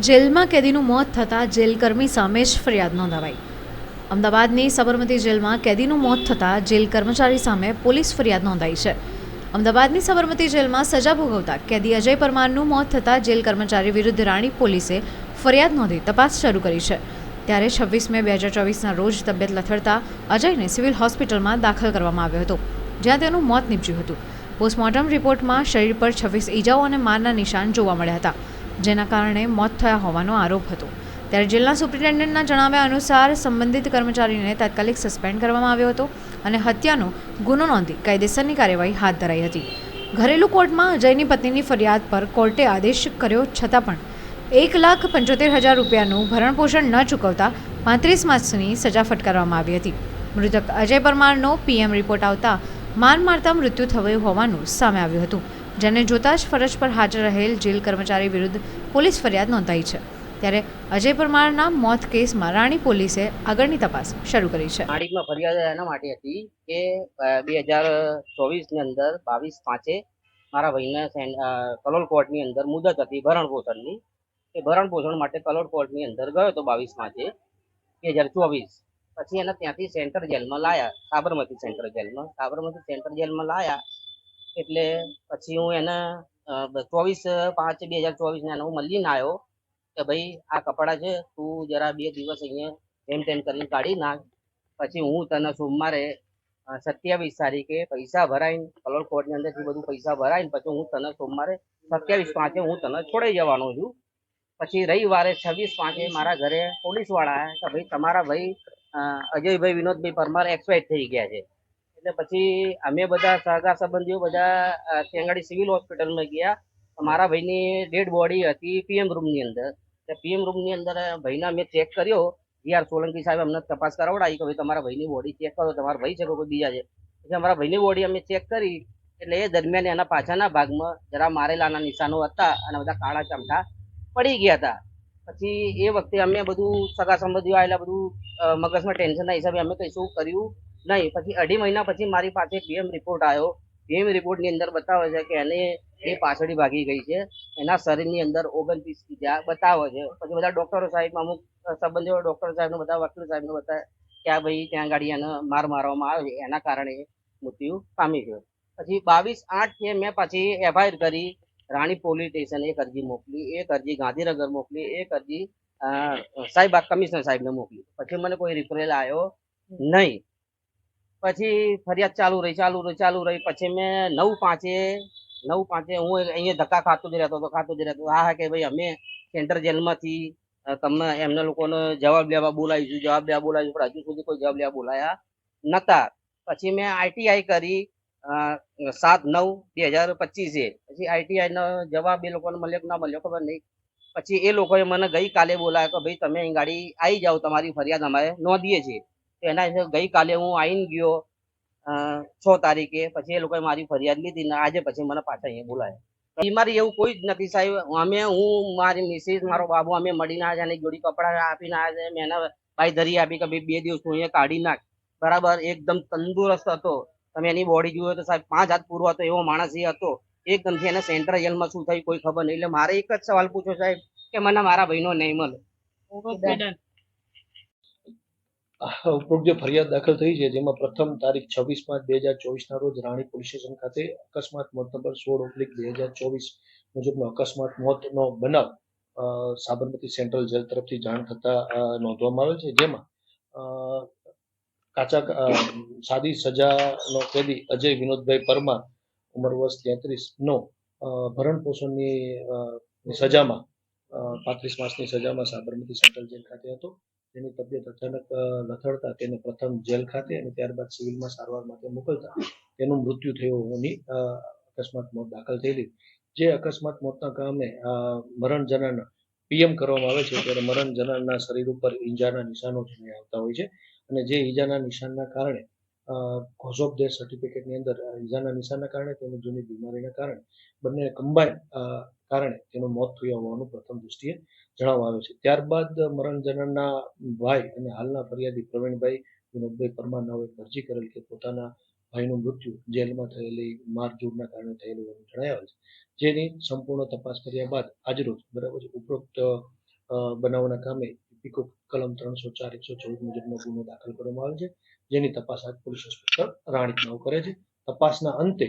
જેલમાં કેદીનું મોત થતાં જેલકર્મી સામે જ ફરિયાદ નોંધાવાઈ. અમદાવાદની સબરમતી જેલમાં કેદીનું મોત થતાં જેલ કર્મચારી સામે પોલીસ ફરિયાદ નોંધાઈ છે. અમદાવાદની સબરમતી જેલમાં સજા ભોગવતા કેદી અજય પરમારનું મોત થતાં જેલ કર્મચારી વિરુદ્ધ રાણી પોલીસે ફરિયાદ નોંધી તપાસ શરૂ કરી છે. ત્યારે છવ્વીસ મે બે હજાર ચોવીસના રોજ તબિયત લથડતા અજયને સિવિલ હોસ્પિટલમાં દાખલ કરવામાં આવ્યો હતો, જ્યાં તેનું મોત નીપજ્યું હતું. પોસ્ટમોર્ટમ રિપોર્ટમાં શરીર પર છવ્વીસ ઈજાઓ અને મારના નિશાન જોવા મળ્યા હતા. જેના કારણે મોત થયા હોવાનો આરોપ હતો. ત્યારે જેલના સુપ્રિન્ટેન્ડન્ટના જણાવ્યા અનુસાર સંબંધિત કર્મચારીને તાત્કાલિક સસ્પેન્ડ કરવામાં આવ્યો હતો અને હત્યાનો ગુનો નોંધી કાયદેસરની કાર્યવાહી હાથ ધરાઈ હતી. ઘરેલું કોર્ટમાં અજયની પત્નીની ફરિયાદ પર કોર્ટે આદેશ કર્યો છતાં પણ એક લાખ પંચોતેર હજાર રૂપિયાનું ભરણપોષણ ન ચૂકવતા પાંત્રીસ માસની સજા ફટકારવામાં આવી હતી. મૃતક અજય પરમારનો પીએમ રિપોર્ટ આવતા માર મારતા મૃત્યુ થયું હોવાનું સામે આવ્યું હતું. જેને જોતા જ ફરજ પર હાજર રહેલ જેલ કર્મચારી વિરુદ્ધ પોલીસ ફરિયાદ નોંધાઈ છે. ત્યારે અજય પરમારના મોત કેસમાં રાણી પોલીસે આગળની તપાસ શરૂ કરી છે. માળીકમાં ફરિયાદ એના માટે હતી કે બે હજાર ચોવીસની અંદર બાવીસ પાંચે મારા ભાઈને કલોલ કોર્ટની અંદર મુદત હતી ભરણ પોષણની. એ ભરણ પોષણ માટે કલોલ કોર્ટની અંદર ગયો હતો બાવીસ પાંચે બે હજાર ચોવીસ. પછી એને ત્યાંથી સેન્ટર જેલમાં લાયા, સાબરમતી સેન્ટ્રલ જેલમાં. સાબરમતી સેન્ટર જેલમાં લાયા એટલે પછી હું એને ચોવીસ, પાંચ, બે હજાર ચોવીસને એને હું મળીને આવ્યો કે ભાઈ આ કપડાં છે, તું જરા બે દિવસ અહીંયા એમ તેમ કરીને કાઢી નાખ. પછી હું તને સોમવારે સત્યાવીસ તારીખે પૈસા ભરાઈને કલોલ કોર્ટની અંદરથી બધું પૈસા ભરાઈને પછી હું તને સોમવારે સત્યાવીસ પાંચે હું તને છોડાઈ જવાનો છું. પછી રવિવારે છવ્વીસ પાંચે મારા ઘરે પોલીસવાળા આવ્યા કે ભાઈ તમારા ભાઈ અજયભાઈ વિનોદભાઈ પરમાર એક્સપાયર થઈ ગયા છે. એટલે પછી અમે બધા સગા સંબંધીઓ બધા ત્યાં આગળ સિવિલ હોસ્પિટલમાં ગયા. મારા ભાઈની ડેડ બોડી હતી પીએમ રૂમની અંદર. પીએમ રૂમની અંદર ભાઈને અમે ચેક કર્યો. યાર સોલંકી સાહેબ અમને તપાસ કરાવડાવી કે ભાઈ તમારા ભાઈની બોડી ચેક કરો, તમારા ભાઈ છે કે કોઈ બીજા છે. પછી અમારા ભાઈની બોડી અમે ચેક કરી. એટલે એ દરમિયાન એના પાછળના ભાગમાં જરા મારેલાના નિશાનો હતા અને બધા કાળા ચમટા પડી ગયા હતા. પછી એ વખતે અમે બધું સગા સંબંધીઓ આવેલા બધું મગજમાં ટેન્શનના હિસાબે અમે કશું કર્યું. નહીં, પછી અઢી મહિના પછી મારી પાસે પીએમ રિપોર્ટ આવ્યો. પીએમ રિપોર્ટની અંદર બતાવે છે કે એને એ પાછળી ભાગી ગઈ છે. એના શરીરની અંદર ઓગણત્રીસ ઈજા બતાવે છે. પછી બધા ડોક્ટરો સાહેબ, અમુક સંબંધીઓ ડોક્ટર સાહેબને બધા વકીલ સાહેબને બતાવે કે આ ભાઈ ત્યાં ગાડી એને માર મારવામાં આવે છે. એના કારણે મૃત્યુ પામી ગયો. પછી બાવીસ આઠ મેં પછી એફઆઈઆર કરી. રાણી પોલીસ સ્ટેશન એક અરજી મોકલી, એક અરજી ગાંધીનગર મોકલી, એક અરજી સાહેબ કમિશનર સાહેબને મોકલી. પછી મને કોઈ રિફરેલ આવ્યો નહીં. પછી ફરિયાદ ચાલુ રહી ચાલુ રહી ચાલુ રહી. પછી મેં નવ પાંચે નવ પાંચે હું અહીંયા ધક્કા ખાતો જ રહેતો હતો, ખાતો જ રહેતો હતો. હા હા, કે ભાઈ અમે સેન્ટર જેલમાંથી તમને એમને લોકોને જવાબ લેવા બોલાવીશું, જવાબ લેવા બોલાવીશું, પણ હજુ સુધી કોઈ જવાબ લેવા બોલાયા નતા. પછી મેં આઈટીઆઈ કરી સાત નવ બે હજાર પચીસે. પછી આઈટીઆઈનો જવાબ એ લોકોને મળ્યો ના મળ્યો ખબર નહીં. પછી એ લોકોએ મને ગઈકાલે બોલાવ્યો કે ભાઈ તમે અહીં ગાડી આવી જાઓ, તમારી ફરિયાદ અમારે નોંધીએ છીએ. તો એના ગઈકાલે હું આવીને ગયો છ તારીખે. પછી એ લોકોએ મારી ફરિયાદ લીધી ને આજે પછી મને પાછા અહીંયા બોલાયા. બીમારી એવું કોઈ જ નથી સાહેબ. અમે, હું, મારી મિસિસ, મારો બાબુ, અમે મળીને આવ્યા અને જોડી કપડાં આપીને આવ્યા મેં એના ભાઈ ધરી આપી કે બે દિવસ હું અહીંયા કાઢી નાખ. બરાબર? એકદમ તંદુરસ્ત હતો. તમે એની બોડી જોયો તો સાહેબ પાંચ હાથ પૂરો હતો એવો માણસ એ હતો. એકદમથી એને સેન્ટ્રલ જેલમાં શું થયું કોઈ ખબર નહીં. એટલે મારે એક જ સવાલ પૂછ્યો સાહેબ કે મને મારા ભાઈનો નહીં મળે. ઉપરોક્ત જે ફરિયાદ દાખલ થઈ છે, જેમાં પ્રથમ તારીખ છવ્વીસ પાંચ બે હજાર ચોવીસના રોજ રાણી પોલીસ સ્ટેશન ખાતે અકસ્માત મોત નંબર સોળ ઓબ્લિક બે હજાર ચોવીસ મુજબનો અકસ્માત મોતનો બનાવ સાબરમતી સેન્ટ્રલ જેલ તરફથી જાણ થતા નોંધવામાં આવેલ છે. જેમાં કાચા સાદી સજાનો કેદી અજય વિનોદભાઈ પરમાર ઉંમર વર્ષ તેત્રીસ નો ભરણ પોષણની સજામાં પાંત્રીસ માસની સજામાં સાબરમતી સેન્ટ્રલ જેલ ખાતે હતો. તેની તબિયત અચાનક લથડતા તેને પ્રથમ જેલ ખાતે અને ત્યારબાદ સિવિલમાં સારવાર માટે મોકલતા. તેનું મૃત્યુ થયું હોવાની અકસ્માત મોત દાખલ થયેલી. જે અકસ્માત મોતના કારણે મરણ જનારના, પીએમ કરવામાં આવે છે, ત્યારે મરણ જનારના શરીર ઉપર ઈજાના નિશાનો જોઈને આવતા હોય છે. અને જે ઈજાના નિશાનના કારણે કોઝ ઓફ ડેથ સર્ટિફિકેટની અંદર ઈજાના નિશાનના કારણે તેમજ જૂની બીમારીના કારણે, બંને કમ્બાઈન કારણે તેનું મોત થયું હોવાનું પ્રથમ દૃષ્ટિએ જણાવવામાં આવે છે. ત્યારબાદ મરણ જનારના ભાઈ અને હાલના ફરિયાદી પ્રવીણભાઈ વિનોદભાઈ પરમાર નાઓએ અરજી કરેલ કે પોતાના ભાઈનું મૃત્યુ જેલમાં થયેલી મારઝૂડના કારણે થયેલું હોવાનું જણાવ્યું છે. જેની સંપૂર્ણ તપાસ કર્યા બાદ આજરોજ બરાબર છે ઉપરોક્ત બનાવના કામે પીકો કલમ ત્રણસો ચાર, એકસો ચૌદ મુજબનો ગુનો દાખલ કરવામાં આવે છે. જેની તપાસ આજ પોલીસ ઇન્સ્પેક્ટર રાણી નવ કરે છે. તપાસના અંતે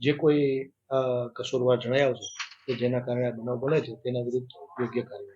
જે કોઈ કસૂરવાર જણાય છે કે જેના કારણે આ બનાવ બને છે તેના વિરુદ્ધ યોગ્ય કાર્યવાહી